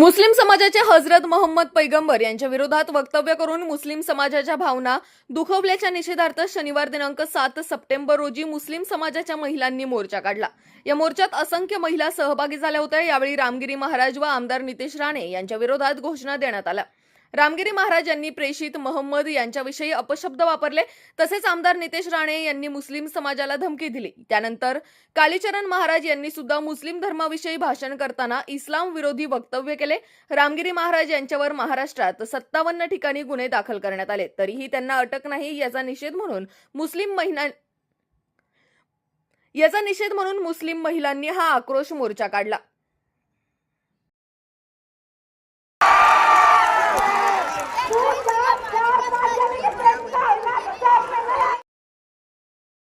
मुस्लिम समाजाचे हजरत मोहम्मद पैगंबर यांच्या विरोधात वक्तव्य करून मुस्लिम समाजाच्या भावना दुखवल्याच्या निषेधार्थ शनिवार दिनांक सात सप्टेंबर रोजी मुस्लिम समाजाच्या महिलांनी मोर्चा काढला. या मोर्चात असंख्य महिला सहभागी झाल्या होत्या. यावेळी रामगिरी महाराज व आमदार नितेश राणे यांच्या विरोधात घोषणा देण्यात आल्या. रामगिरी महाराज यांनी प्रेषित मोहम्मद यांच्याविषयी अपशब्द वापरले. तसेच आमदार नितेश राणे यांनी मुस्लिम समाजाला धमकी दिली. त्यानंतर कालीचरण महाराज यांनी सुद्धा मुस्लिम धर्माविषयी भाषण करताना इस्लाम विरोधी वक्तव्य केले. रामगिरी महाराज यांच्यावर महाराष्ट्रात सत्तावन्न ठिकाणी गुन्हे दाखल करण्यात आले. तरीही त्यांना अटक नाही याचा निषेध म्हणून मुस्लिम महिला याचा निषेध म्हणून मुस्लिम महिलांनी हा आक्रोश मोर्चा काढला.